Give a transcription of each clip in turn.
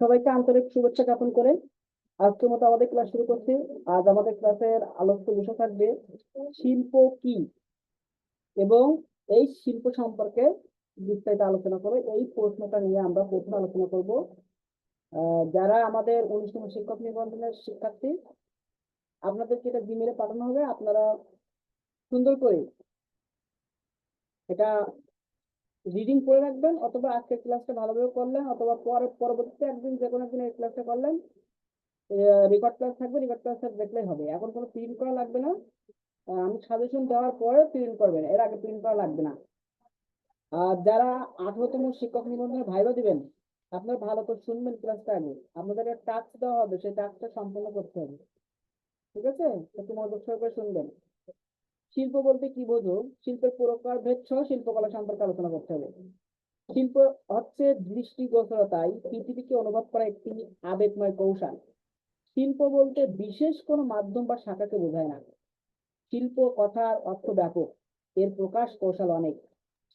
সবাইকে আন্তরিক শুভেচ্ছা জ্ঞাপন করে আজকের মতো আমাদের ক্লাস শুরু করছি। আজ আমাদের ক্লাসের আলোচ্য বিষয় থাকবে শিল্প কি? এবং এই শিল্প সম্পর্কে বিস্তারিত আলোচনা করে এই প্রশ্নটা নিয়ে আমরা প্রথম আলোচনা করব। যারা আমাদের অনুষ্ঠান শিক্ষক নিবন্ধনের শিক্ষার্থী, আপনাদেরকে এটা জিমেলে পাঠানো হবে। আপনারা সুন্দর করে এটা রিডিং করে রাখবেন অথবা আজকের ক্লাসটা ভালোভাবে করলেন অথবা পরে, পরবর্তীতে একদিন যে কোনো একদিন এই ক্লাসটা করলেন রেকর্ড ক্লাস থাকবে রেকর্ড ক্লাস দেখলেই হবে। এখন কোনো প্রিন্ট করা লাগবে না। আমি সাজেশন দেওয়ার পরে প্রিন্ট করবেন। এর আগে প্রিন্ট করা লাগবে না। আর যারা আঠারোতম শিক্ষক নিবন্ধনের ভাইবা দিবেন, আপনারা ভালো করে শুনবেন ক্লাসটা আগে। আপনাদের টাস্ক দেওয়া হবে, সেই টাস্কটা সম্পূর্ণ করতে হবে। ঠিক আছে? একটু মনোযোগ সহকারে শুনবেন। শিল্প বলতে কি বোঝো? শিল্পের প্রকার ভেদ সহ শিল্পকলা সম্পর্কে আলোচনা করতে হবে। শিল্প হচ্ছে দৃষ্টিগোচরতায় পৃথিবীকে অনুভব করা একটি আবেগময় কৌশল। শিল্প বলতে বিশেষ কোনো মাধ্যম বা শাখাকে বোঝায় না। শিল্প কথার অর্থ ব্যাপক এর প্রকাশ কৌশল অনেক।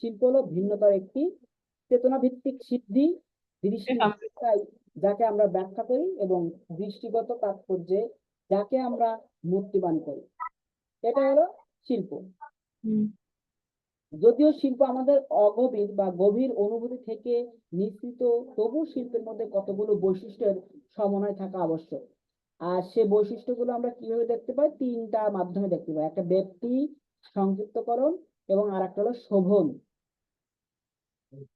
শিল্প হলো ভিন্নতার একটি চেতনা ভিত্তিক সিদ্ধি দৃষ্টিগোচরতায় যাকে আমরা ব্যাখ্যা করি এবং দৃষ্টিগত তাৎপর্যে যাকে আমরা মূর্তিবান করি। এটা হলো শিল্প। যদিও শিল্প আমাদের অগভীর বা গভীর অনুভূতি থেকে নিঃসৃত তবু শিল্পের মধ্যে কতগুলো বৈশিষ্ট্যের সমন্বয় থাকা আবশ্যক? আর সে বৈশিষ্ট্যগুলো আমরা কীভাবে দেখতে পাই? তিনটা মাধ্যমে দেখতে পাই। একটা ব্যক্তি সংক্ষিপ্তকরণ এবং আর একটা হলো শোভন।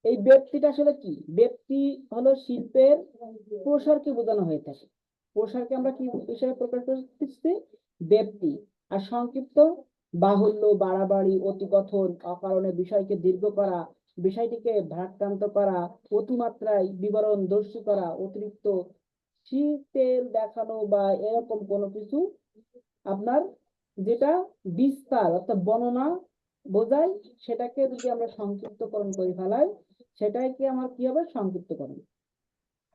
এই ব্যক্তিটা আসলে কি? ব্যক্তি হলো শিল্পের প্রসারকে বোঝানো হয়ে থাকে। প্রসারকে আমরা কি হিসেবে প্রকাশ করতেছি ব্যক্তি। আর সংক্ষিপ্ত বাহুল্য বাড়াবাড়ি অতিকথন অকারণে বিষয়কে দীর্ঘ করা বিষয়টিকে ভ্রাক্রান্ত করা অতিমাত্রায় বিবরণ দর্শী করা অতিরিক্ত শীতেল দেখানো বা এরকম কোনো কিছু আপনার যেটা বিস্তার অর্থাৎ বর্ণনা বোঝায় সেটাকে যদি আমরা সংক্ষিপ্তকরণ করে ফেলাই সেটাই কি আমার কি হবে? সংক্ষিপ্তকরণ।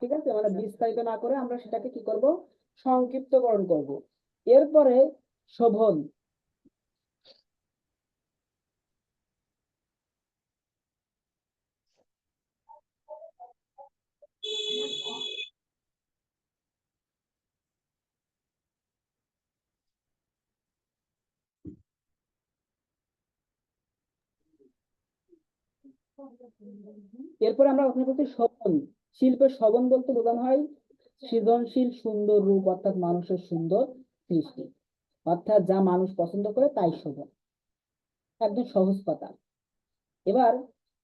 ঠিক আছে? মানে বিস্তারিত না করে আমরা সেটাকে কি করব? সংক্ষিপ্তকরণ করব। এরপরে শোভন। এরপরে আমরা ওখানে বলছি শোভন। শিল্পের শোভন বলতে বোঝানো হয় সৃজনশীল সুন্দর রূপ, অর্থাৎ মানুষের সুন্দর সৃষ্টি। অর্থাৎ যা মানুষ পছন্দ করে তাই শোভন। একদম সহজ কথা। এবার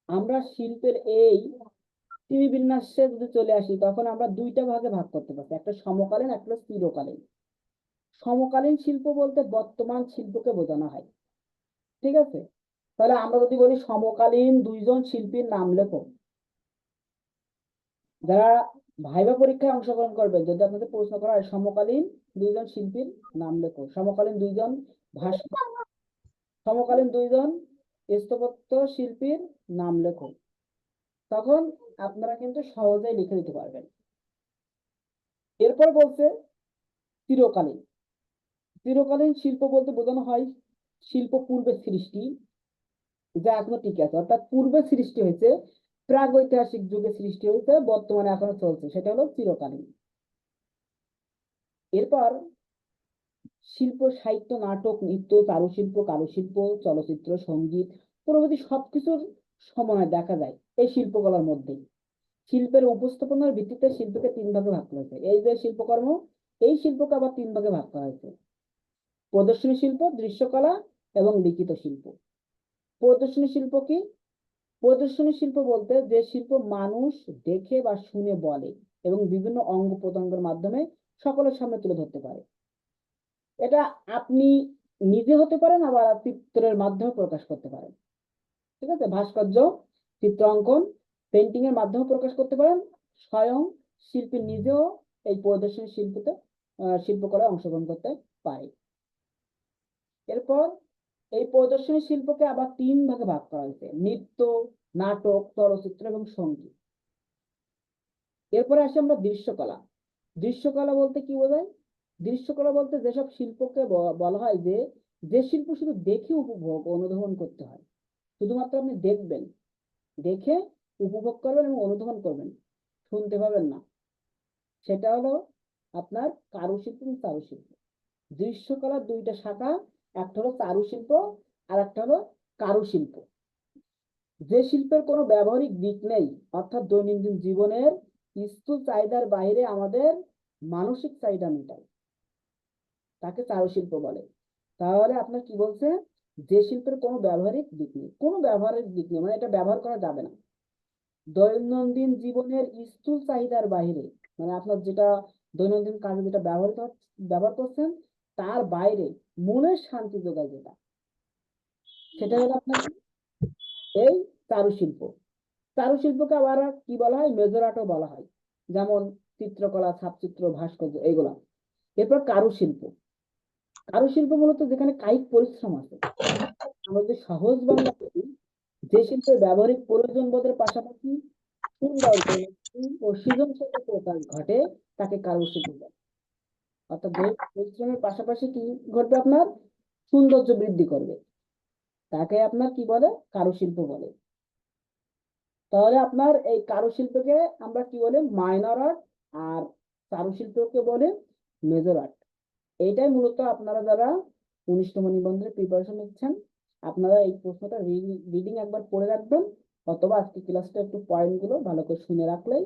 আমরা শিল্পের এই টিভি বিন্যাসে যদি চলে আসি, তখন আমরা দুইটা ভাগে ভাগ করতে পারি একটা সমকালীন, একটা চিরকালীন সমকালীন শিল্প বলতে বর্তমান শিল্পকে বোঝানো হয়। ঠিক আছে? তাহলে আমরা যদি বলি সমকালীন দুইজন শিল্পীর নাম লেখো। যারা ভাইবা পরীক্ষায় অংশগ্রহণ করবে, যদি আপনাদের প্রশ্ন করা হয়, সমকালীন দুইজন শিল্পীর নাম লেখো। সমকালীন দুইজন ভাষা সমকালীন দুইজন স্থাপত্য শিল্পীর নাম লেখো। তখন আপনারা কিন্তু সহজেই লিখে দিতে পারবেন। এরপর বলছে, চিরকালীন। চিরকালীন শিল্প বলতে বোঝানো হয় শিল্প পূর্বে সৃষ্টি, যা এখনও টিকে আছে। অর্থাৎ পূর্বে সৃষ্টি হয়েছে, প্রাগৈতিহাসিক যুগে সৃষ্টি হয়েছে, বর্তমানে এখনও চলছে। সেটা হলো চিরকালীন। এরপর শিল্প, সাহিত্য, নাটক, নৃত্য চারুশিল্প কারুশিল্প, চলচ্চিত্র, সংগীত, প্রভৃতি সবকিছুর সমন্বয় দেখা যায় এই শিল্পকলার মধ্যে শিল্পের উপস্থাপনার ভিত্তিতে শিল্পকে তিন ভাগে ভাগ করা হয়েছে। এই যে শিল্পকর্ম, এই শিল্পকে আবার তিন ভাগে ভাগ করা হয়েছে। প্রদর্শনী শিল্প, দৃশ্যকলা এবং লিখিত শিল্প। প্রদর্শনী শিল্প কি? প্রদর্শনী শিল্প বলতে যে শিল্প মানুষ দেখে বা শুনে বলে এবং বিভিন্ন অঙ্গ প্রত্যঙ্গের মাধ্যমে সকলের সামনে তুলে ধরতে পারে। এটা আপনি নিজে হতে পারেন, আবার চিত্রের মাধ্যমে প্রকাশ করতে পারেন। ঠিক আছে? ভাস্কর্য চিত্র অঙ্কন পেন্টিং এর মাধ্যমে প্রকাশ করতে পারেন, স্বয়ং শিল্পী নিজেও এই প্রদর্শনী শিল্পতে শিল্পকলায় অংশগ্রহণ করতে পারে। এরপর এই প্রদর্শনী শিল্পকে আবার তিন ভাগে ভাগ করা হয়েছে, নৃত্য, নাটক, চলচ্চিত্র এবং সংগীত। এরপরে আসি আমরা দৃশ্যকলা। দৃশ্যকলা বলতে কি বোঝায়? দৃশ্যকলা বলতে যেসব শিল্পকে বলা হয় যে যে শিল্প শুধু দেখে উপভোগ, অনুধাবন করতে হয়, শুধুমাত্র আপনি দেখবেন। দেখে উপভোগ করবেন এবং অনুধাবন করবেন। শুনতে পাবেন না। সেটা হলো আপনার কারুশিল্প এবং চারুশিল্প। দৃশ্যকলার দুইটা শাখা, একটা হলো চারুশিল্প আর একটা হলো কারুশিল্প। যে শিল্পের কোনো ব্যবহারিক দিক নেই, অর্থাৎ দৈনন্দিন জীবনের স্থূল চাহিদার বাইরে আমাদের মানসিক চাহিদা মেটায়। তাকে চারুশিল্প বলে। তাহলে আপনার কি বলছে? যে শিল্পের কোনো ব্যবহারিক দিক নেই। কোনো ব্যবহারিক দিক নেই মানে এটা ব্যবহার করা যাবে না। দৈনন্দিন জীবনের স্থূল চাহিদার বাইরে মানে আপনার যেটা দৈনন্দিন কাজে যেটা ব্যবহৃত ব্যবহার করছেন, তার বাইরে মনের শান্তি যোগায় যেটা। সেটা হলো আপনার? এই চারুশিল্প। চারুশিল্পকে আবার কি বলা হয়? মেজর আর্টও বলা হয়। যেমন চিত্রকলা, ছাপচিত্র, ভাস্কর্য এগুলা এরপর কারুশিল্প। কারুশিল্প মূলত যেখানে কায়িক পরিশ্রম আছে। আমরা যদি সহজ বলি যে শিল্পের ব্যবহারিক প্রয়োজন বোধের পাশাপাশি ও সৃজনশীল প্রকাশ ঘটে, তাকে কারুশিল্প বলে। অর্থাৎ পরিশ্রমের পাশাপাশি কি ঘটবে আপনার? সৌন্দর্য বৃদ্ধি করবে। তাকে আপনার কি বলে? কারুশিল্প বলে। তাহলে আপনার এই কারুশিল্পকে আমরা কি বলে? মাইনর আর্ট আর চারুশিল্পকে বলে মেজর আর্ট। এইটাই মূলত আপনারা যারা উনিশতম নিবন্ধনের প্রিপারেশন নিচ্ছেন। আপনারা এই প্রশ্নটা রিডিং একবার পড়ে রাখবেন, অথবা আজকে ক্লাসটা একটু পয়েন্টগুলো ভালো করে শুনে রাখলেই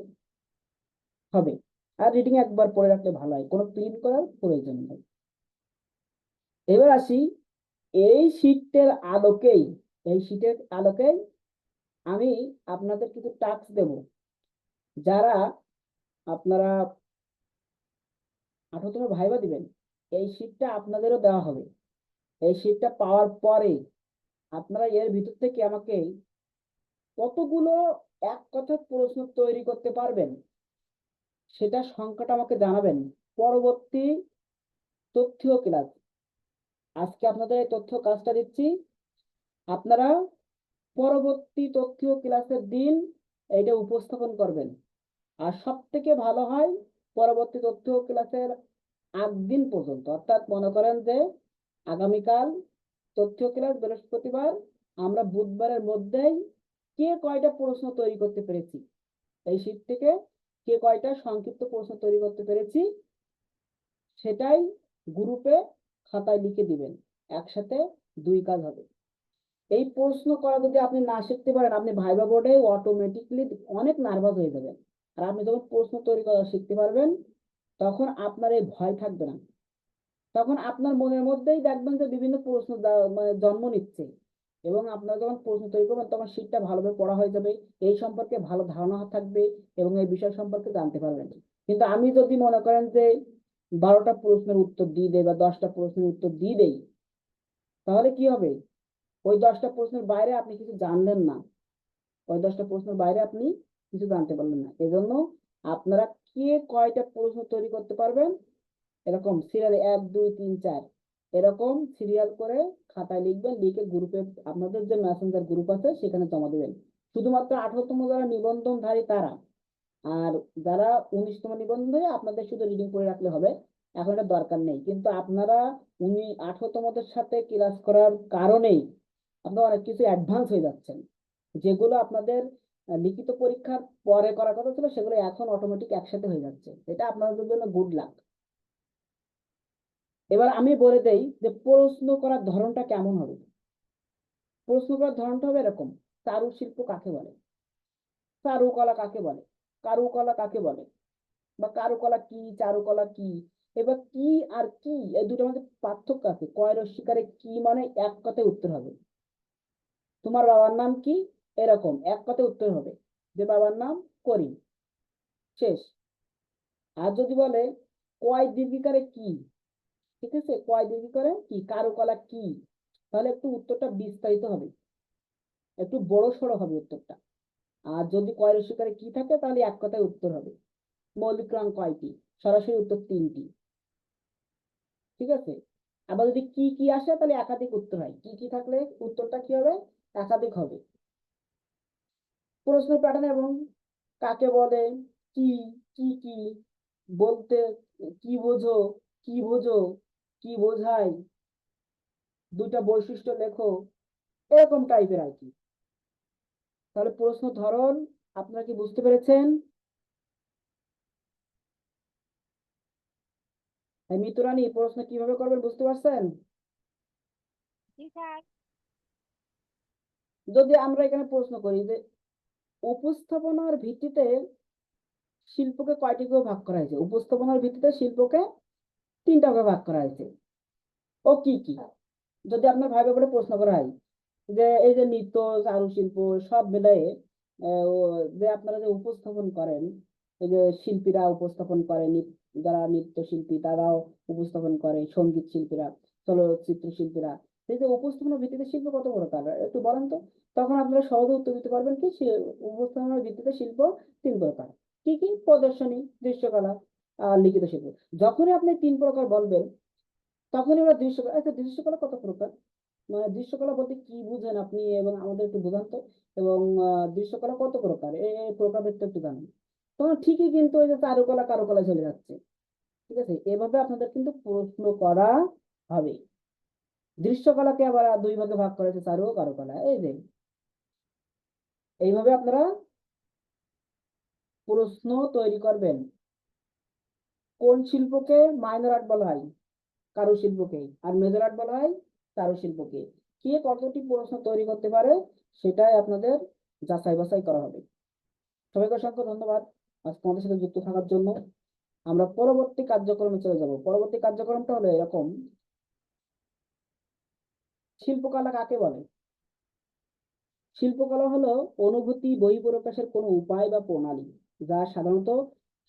হবে। আর রিডিং একবার পড়ে রাখলে ভালো হয়, কোনো প্রিন্ট করার প্রয়োজন নেই। এবার আসি, এই শীটের আলোকেই, এই শীটের আলোকেই আমি আপনাদের কিছু টাস্ক দেব। যারা আপনারা আঠারোতম ভাইবা দিবেন, এই শীটটা আপনাদেরও দেওয়া হবে। এই শীটটা পাওয়ার পরে আপনারা এর ভিতর থেকে আমাকে কতগুলো এক কথার প্রশ্ন তৈরি করতে পারবেন? সেটা সংখ্যাটা আমাকে জানাবেন। পরবর্তী তথ্য ক্লাস। আজকে আপনাদের এই তথ্য কাজটা দিচ্ছি। আপনারা পরবর্তী তথ্য ক্লাসের দিন এটা উপস্থাপন করবেন। আর সব থেকে ভালো হয় পরবর্তী তথ্য ক্লাসের আট দিন পর্যন্ত। অর্থাৎ মনে করেন যে আগামীকাল তথ্য ক্লাস বৃহস্পতিবার, আমরা বুধবারের মধ্যেই কে কয়টা প্রশ্ন তৈরি করতে পেরেছি? এই শীট থেকে কে কয়টা সংক্ষিপ্ত প্রশ্ন তৈরি করতে পেরেছি? সেটাই গ্রুপে খাতায় লিখে দিবেন, একসাথে দুই কাজ হবে। এই প্রশ্ন করা যদি আপনি না শিখতে পারেন, আপনি ভাইবা বোর্ডে অটোমেটিকলি অনেক নার্ভাস হয়ে যাবেন। আর আপনি যখন প্রশ্ন তৈরি করা শিখতে পারবেন, তখন আপনার এই ভয় থাকবে না। তখন আপনার মনের মধ্যেই দেখবেন যে বিভিন্ন প্রশ্ন মানে জন্ম নিচ্ছে। এবং আপনারা যখন প্রশ্ন তৈরি করবেন, তখন শীটটা ভালোভাবে পড়া হয়ে যাবে। এই সম্পর্কে ভালো ধারণা থাকবে এবং এই বিষয় সম্পর্কে জানতে পারবেন। কিন্তু আমি যদি মনে করেন যে বারোটা প্রশ্নের উত্তর দিয়ে দেয় বা দশটা প্রশ্নের উত্তর দিয়ে দেই, তাহলে কি হবে? ওই দশটা প্রশ্নের বাইরে আপনি কিছু জানলেন না। ওই দশটা প্রশ্নের বাইরে আপনি কিছু জানতে পারলেন না। এজন্য আপনারা কে কয়টা প্রশ্ন তৈরি করতে পারবেন? এরকম সিরিয়াল এক, দুই, তিন, চার। এরকম সিরিয়াল করে খাতায় লিখবেন, লিখে গ্রুপে আপনাদের যে মেসেঞ্জার গ্রুপ আছে, সেখানে জমা দেবেন। শুধুমাত্র আঠারোতম যারা নিবন্ধনধারী তারা। আর যারা উনিশতম নিবন্ধনে আপনাদের শুধু রিডিং করে রাখলে হবে। এখন এটা দরকার নেই। কিন্তু আপনারা উনি আঠারোতমদের সাথে ক্লাস করার কারণেই আপনারা অনেক কিছু অ্যাডভান্স হয়ে যাচ্ছেন। যেগুলো আপনাদের লিখিত পরীক্ষার পরে করার কথা ছিল, সেগুলো এখন অটোমেটিক একসাথে হয়ে যাচ্ছে। এটা আপনাদের জন্য গুড লাক এবার আমি বলে দেই যে প্রশ্ন করার ধরনটা কেমন হবে? প্রশ্ন করার ধরনটা হবে এরকম চারু শিল্প কাকে বলে? চারুকলা কাকে বলে? কারুকলা কাকে বলে? বা কারুকলা কি, চারুকলা কি? এবার কি আর কি এই দুটোর মধ্যে পার্থক্য আছে। কয় শিকারে কি মানে এক কথায় উত্তর হবে। তোমার বাবার নাম কি? এরকম, এক কথায় উত্তর হবে। যে বাবার নাম করিম। শেষ। আর যদি বলে কয় দীর্ঘিকারে কি? ঠিক আছে? কয় দীর্ঘিকারে কি কারুকলা কি? তাহলে একটু উত্তরটা বিস্তারিত হবে। একটু বড় সড়ো হবে উত্তরটা। আর যদি কয় রস্বীকারে কি থাকে, তাহলে এক কথায় উত্তর হবে। মৌলিক রং কয়টি সরাসরি উত্তর তিনটি ঠিক আছে? আবার যদি কি কি আসে, তাহলে একাধিক উত্তর হয়। কি কি থাকলে উত্তরটা কি হবে? একাধিক হবে। প্রশ্ন প্যাটার্ন এবং কাকে বলে? কি কি কি? বলতে কি বোঝো? কি বোঝো? কি বোঝায়? দুইটা বৈশিষ্ট্য লেখো। এরকম টাইপের আর কি। তাহলে প্রশ্ন ধরন আপনারা কি বুঝতে পেরেছেন? মিতুরানী প্রশ্ন কীভাবে করবেন বুঝতে পারছেন? যদি আমরা এখানে প্রশ্ন করি যে উপস্থাপনার ভিত্তিতে শিল্পকে কয়টি ভাগে ভাগ করা হয়েছে? উপস্থাপনার ভিত্তিতে শিল্পকে তিনটা ভাগে ভাগ করা হয়েছে। ও কি কি? যদি আপনার ভাই ব্যাপারে প্রশ্ন করা হয়, যে এই যে নৃত্য চারুশিল্প সব মিলাই যে আপনারা যে উপস্থাপন করেন, এই যে শিল্পীরা উপস্থাপন করে যারা নৃত্য শিল্পী তারাও উপস্থাপন করে, সংগীত শিল্পীরা, চলচ্চিত্র শিল্পীরা, এই যে উপস্থাপনার ভিত্তিতে শিল্প কত প্রকার? একটু বলেন তো। তখন আপনারা সহজে উত্তর দিতে পারবেন কি উপস্থাপনার ভিত্তিতে শিল্প তিন প্রকার। কি কি? প্রদর্শনী, দৃশ্যকলা লিখিত শিল্প যখনই আপনি তিন প্রকার বলবেন, তখনই ওরা দৃশ্যকলা আচ্ছা দৃশ্যকলা কত প্রকার? মানে দৃশ্যকলা বলতে কি বুঝেন আপনি এবং আমাদের একটু বোঝান তো? এবং দৃশ্যকলা কত প্রকার? এই প্রকারভেদটা একটু জানেন। তখন ঠিকই কিন্তু ওই যে চারুকলা, কারুকলা চলে যাচ্ছে। ঠিক আছে? এভাবে আপনাদের কিন্তু প্রশ্ন করা হবে। দৃশ্যকলাকে আবার দুই ভাগে ভাগ করেছে চারু ও কারুকলা। এই যে, এইভাবে আপনারা প্রশ্ন তৈরি করবেন। কোন শিল্পকে মাইনর আর্ট বলা হয়? কারু শিল্পকে। আর মেজর আর্ট বলা হয় চারুশিল্পকে কে কতটি প্রশ্ন তৈরি করতে পারে সেটাই আপনাদের যাচাই বাছাই করা হবে। সবাইকে অসংখ্য ধন্যবাদ আজকে আমাদের সাথে যুক্ত থাকার জন্য। আমরা পরবর্তী কার্যক্রমে চলে যাব। পরবর্তী কার্যক্রমটা হলো এরকম। শিল্পকলা কাকে বলে? শিল্পকলা হলো অনুভূতি বহিঃপ্রকাশের কোনো উপায় বা প্রণালী যা সাধারণত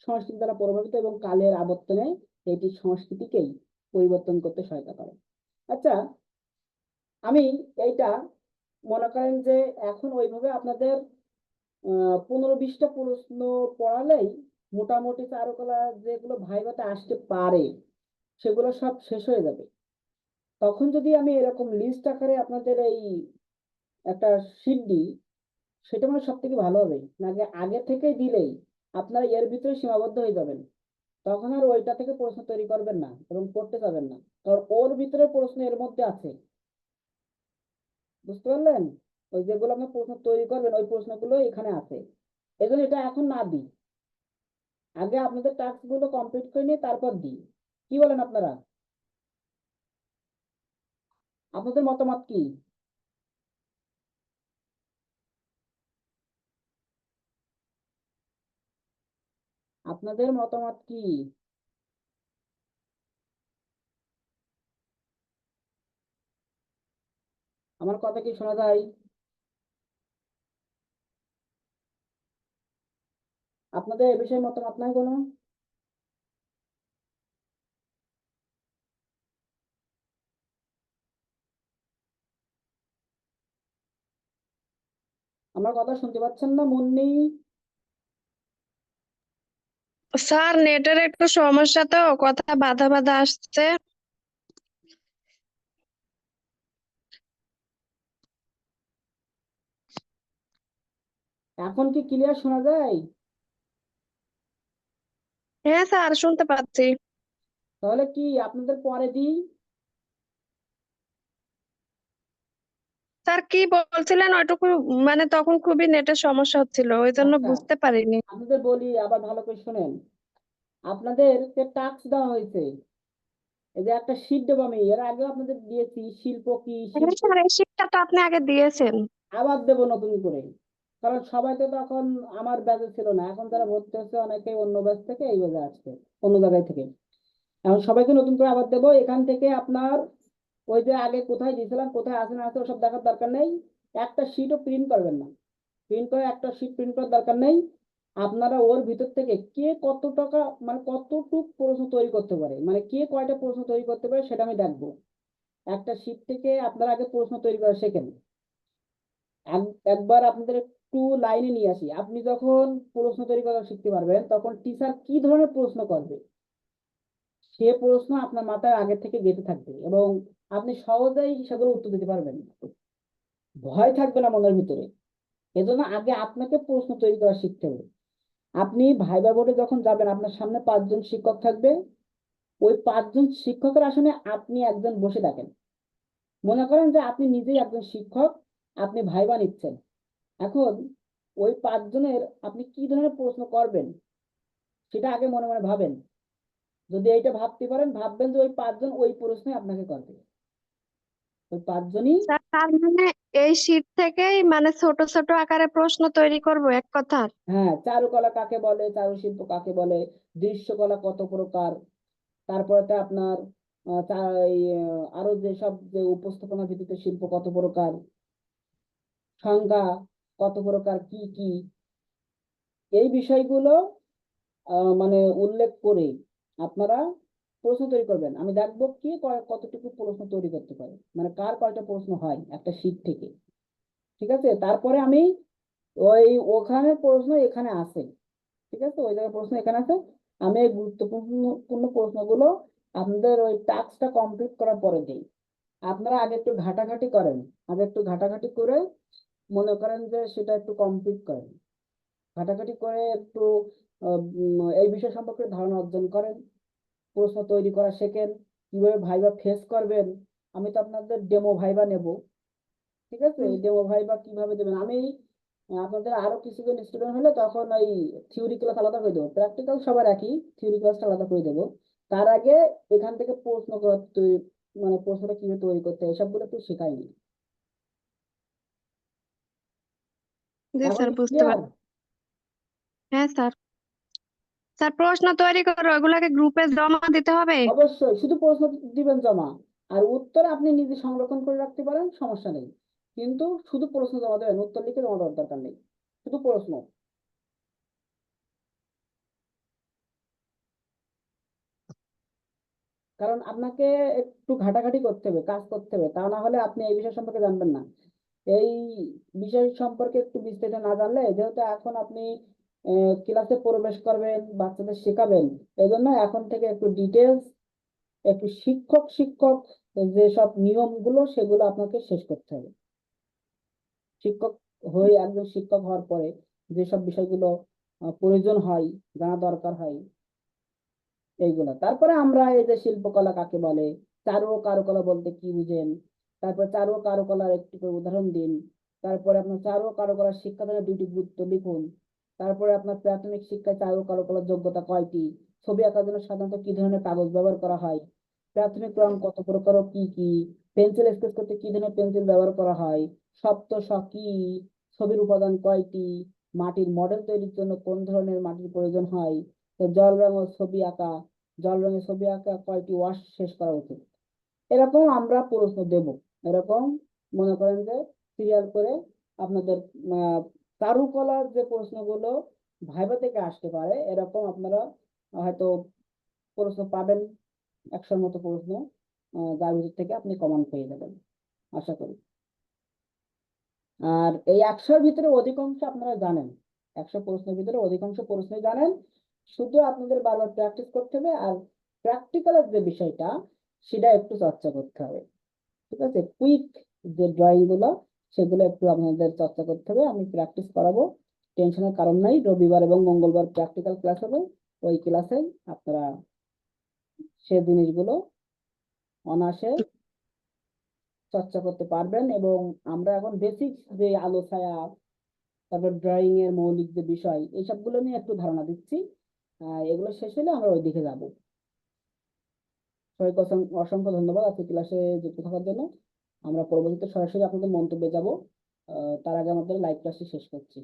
সংস্কৃতি দ্বারা প্রভাবিত এবং কালের আবর্তনে এটি সংস্কৃতিকেই পরিবর্তন করতে সহায়তা করে। আচ্ছা আমি এইটা মনে করেন যে এখন ওইভাবে আপনাদের পনেরো বিশটা প্রশ্ন পড়ালেই মোটামুটি চারুকলা যেগুলো ভাইভাতে আসতে পারে, সেগুলো সব শেষ হয়ে যাবে। তখন যদি আমি এরকম লিস্ট আকারে আপনাদের এই একটা শিট দিই, সেটা মানে সব থেকে ভালো হবে। নাকি আগে থেকে দিলেই আপনারা এর ভিতরে সীমাবদ্ধ হয়ে যাবেন। তখন আর ওইটা থেকে প্রশ্ন তৈরি করবেন না এবং করতে যাবেন না। কারণ ওর ভিতরে প্রশ্ন এর মধ্যে আছে। বুঝতে পারলেন? ওই যেগুলো আপনি প্রশ্ন তৈরি করবেন, ওই প্রশ্নগুলো এখানে আছে। এই জন্য এটা এখন না দিই। আগে আপনাদের টাস্কগুলো কমপ্লিট করে নিয়ে তারপর দিই। কি বলেন আপনারা? আপনাদের মতামত কি? আপনাদের মতামত কি? আমার কথা কি শোনা যায়? আপনাদের এ বিষয়ে মতামত নাই কোনো? আমার কথা শুনতে পাচ্ছেন না, মুন্নি? স্যার নেটের একটু সমস্যা তো কথা বাধা বাধা আসছে। এখন কি ক্লিয়ার শোনা যায়? হ্যাঁ স্যার শুনতে পাচ্ছি। তাহলে কি আপনাদের পরে দিই স্যার কি বলছিলেন ওইটুকু মানে তখন খুবই নেটের সমস্যা হচ্ছিল ওই জন্য আচ্ছা। বুঝতে পারিনি। আপনাদের বলি আবার ভালো করে শুনেন। আপনাদেরকে টাস্ক দেওয়া হয়েছে। এই যে একটা শীট দেবো আমি এর আগে আপনাদের দিয়েছি শিল্প কি স্যার এই শিক্ষাটা তো আপনি আগে দিয়েছেন। আবার দেবো নতুন করে। কারণ সবাই তো তখন আমার ব্যাচে ছিল না এখন যারা ভর্তি হচ্ছে অনেকে অন্য ব্যাচ থেকে এই ব্যাচে আসছে অন্য জায়গায় থেকে। এখন সবাইকে নতুন করে আবার দেবো এখান থেকে আপনার ওই যে আগে কোথায় দিয়েছিলাম, কোথায় আছে না আছে ওসব দেখার দরকার নেই। একটা শিটও প্রিন্ট করবেন না। প্রিন্ট করে একটা শিট প্রিন্ট করার দরকার নেই। আপনারা ওর ভিতর থেকে কে কত টাকা মানে কতটুক প্রশ্ন তৈরি করতে পারে মানে কে কয়টা প্রশ্ন তৈরি করতে পারে সেটা আমি দেখব। একটা শিট থেকে আপনারা আগে প্রশ্ন তৈরি করা শেখেন। এক- একবার আপনাদের একটু লাইনে নিয়ে আসি। আপনি যখন প্রশ্ন তৈরি করা শিখতে পারবেন, তখন টিচার কি ধরনের প্রশ্ন করবে? সে প্রশ্ন আপনার মাথায় আগে থেকে গেঁথে থাকবে এবং আপনি সহজেই সেগুলো উত্তর দিতে পারবেন। ভয় থাকবে না মনের ভিতরে। এজন্য আগে আপনাকে প্রশ্ন তৈরি করা শিখতে হবে। আপনি ভাইবা বোর্ডে যখন যাবেন, আপনার সামনে পাঁচজন শিক্ষক থাকবে। ওই পাঁচজন শিক্ষকের আসনে আপনি একজন বসে থাকেন। মনে করেন যে আপনি নিজেই একজন শিক্ষক, আপনি ভাইবা নিচ্ছেন। এখন ওই পাঁচজনের আপনি কি ধরনের প্রশ্ন করবেন, সেটা আগে মনে মনে ভাবেন। যদি এইটা ভাবতে পারেন, ভাববেন যে ওই পাঁচজন ওই প্রশ্নই আপনাকে করবে। ওই পাঁচজনই তার মানে এই শীট থেকেই মানে ছোট ছোট আকারে প্রশ্ন তৈরি করব এক কথা হ্যাঁ চারুকলা কাকে বলে চারুশিল্প কাকে বলে দৃশ্যকলা কত প্রকার? তারপরে তো আপনার আরও যেসব যে উপস্থাপনা ভিত্তিতে শিল্প কত প্রকার? সংজ্ঞা কত প্রকার কি কি? এই বিষয়গুলো আহ, মানে উল্লেখ করে আপনারা প্রশ্ন তৈরি করবেন। আমি দেখব কি কতটুকু প্রশ্ন তৈরি করতে পারে। মানে কার কয়টা প্রশ্ন হয় একটা শীট থেকে। ঠিক আছে? তারপরে আমি ওই ওখানে প্রশ্ন এখানে আছে ঠিক আছে? ওই জায়গায় প্রশ্ন এখানে আছে আমি এই গুরুত্বপূর্ণ প্রশ্নগুলো আপনাদের ওই টাস্কটা কমপ্লিট করার পরে দিই। আপনারা আগে একটু ঘাটাঘাটি করেন। আগে একটু ঘাটাঘাটি করে মনে করেন যে সেটা একটু কমপ্লিট করেন। ঘাটাঘাটি করে একটু এই বিষয় সম্পর্কে ধারণা অর্জন করেন। প্রশ্ন তৈরি করা শেখেন কীভাবে ভাইবা ফেস করবেন আমি তো আপনাদের ডেমো ভাইবা নেব। ঠিক আছে? এই ডেমো ভাইবা কীভাবে দেবেন? আমি আপনাদের আরও কিছুজন স্টুডেন্ট হলে তখন ওই থিওরি ক্লাস আলাদা করে দেবো। প্র্যাকটিক্যাল সবার একই থিওরি ক্লাসটা আলাদা করে দেবো। তার আগে এখান থেকে প্রশ্ন মানে প্রশ্নটা কীভাবে তৈরি করতে হয় এসবগুলো একটু শেখাইনি হ্যাঁ স্যার স্যার, প্রশ্ন তৈরি করে ওগুলাকে গ্রুপে জমা দিতে হবে। অবশ্যই, শুধু প্রশ্ন দিবেন জমা। আর উত্তর আপনি নিজে সংরক্ষণ করে রাখতে পারেন, সমস্যা নেই। কিন্তু শুধু প্রশ্ন জমা দেবেন, উত্তর লিখে জমা দেওয়ার দরকার নেই। শুধু প্রশ্ন। কারণ আপনাকে একটু ঘাটাঘাটি করতে হবে, কাজ করতে হবে। তা না হলে আপনি এই বিষয় সম্পর্কে জানবেন না। এই বিষয় সম্পর্কে একটু বিস্তারিত না জানলে, যেহেতু এখন আপনি ক্লাসে প্রবেশ করবেন, বাচ্চাদের শেখাবেন। এই জন্য এখন থেকে একটু ডিটেলস একটু শিক্ষক শিক্ষক, যেসব নিয়মগুলো, সেগুলো আপনাকে শেষ করতে হবে। শিক্ষক হয়ে একজন শিক্ষক হওয়ার পরে যেসব বিষয়গুলো প্রয়োজন হয়, জানা দরকার হয়, এইগুলো। তারপরে আমরা এই যে শিল্পকলা কাকে বলে, চারু ও কারুকলা বলতে কি বুঝেন? তারপর চারু ও কারুকলার একটি উদাহরণ দিন। তারপরে আপনার চারু ও কারুকলার শিক্ষাদানের দুইটি গুরুত্ব লিখুন। তারপরে আপনার প্রাথমিক শিক্ষায় চারু ও কারুকলার যোগ্যতা কয়টি? ছবি আঁকার জন্য সাধারণত কি ধরনের কাগজ ব্যবহার করা হয়? প্রাথমিক রং কত প্রকার ও কি কি? পেন্সিল স্কেচ করতে কি ধরনের পেন্সিল ব্যবহার করা হয়? সপ্তশ কি? ছবির উপাদান কয়টি? মাটির মডেল তৈরির জন্য কোন ধরনের মাটির প্রয়োজন হয়? জল রং ও ছবি আঁকা, জল রঙের ছবি আঁকা কয়টি ওয়াশ শেষ করা উচিত? এরকম আমরা প্রশ্ন দেব। এরকম মনে করেন যে সিরিয়াল করে আপনাদের চারুকলার যে প্রশ্নগুলো ভাইবা থেকে আসতে পারে, এরকম আপনারা হয়তো প্রশ্ন পাবেন, একশোর মতো প্রশ্ন যার ভিতর থেকে আপনি কমন পেয়ে যাবেন, আশা করি। আর এই একশোর ভিতরে অধিকাংশ আপনারা জানেন, একশো প্রশ্নের ভিতরে অধিকাংশ প্রশ্নই জানেন, শুধু আপনাদের বারবার প্র্যাকটিস করতে হবে, আর প্র্যাকটিক্যালের যে বিষয়টা, সেটা একটু চর্চা করতে হবে। ঠিক আছে? কুইক যে ড্রয়িংগুলো সেগুলো একটু আপনাদের চর্চা করতে হবে। আমি প্র্যাকটিস করাবো। টেনশনের কারণ নাই। রবিবার এবং মঙ্গলবার প্র্যাকটিক্যাল ক্লাস হবে। ওই ক্লাসে আপনারা সে জিনিসগুলো অনায়াসে চর্চা করতে পারবেন এবং আমরা এখন বেসিক যে আলো ছায়া তারপর ড্রয়িং এর মৌলিক যে বিষয় এইসবগুলো নিয়ে একটু ধারণা দিচ্ছি। এগুলো শেষ হলে আমরা ওই দিকে যাব। সবাইকে অসংখ্য ধন্যবাদ আজকে ক্লাসে যুক্ত থাকার জন্য। আমরা পরবর্তীতে সরাসরি আপনাদের মন্তব্যে যাব। তার আগে আমাদের লাইভ ক্লাসটি শেষ করছি।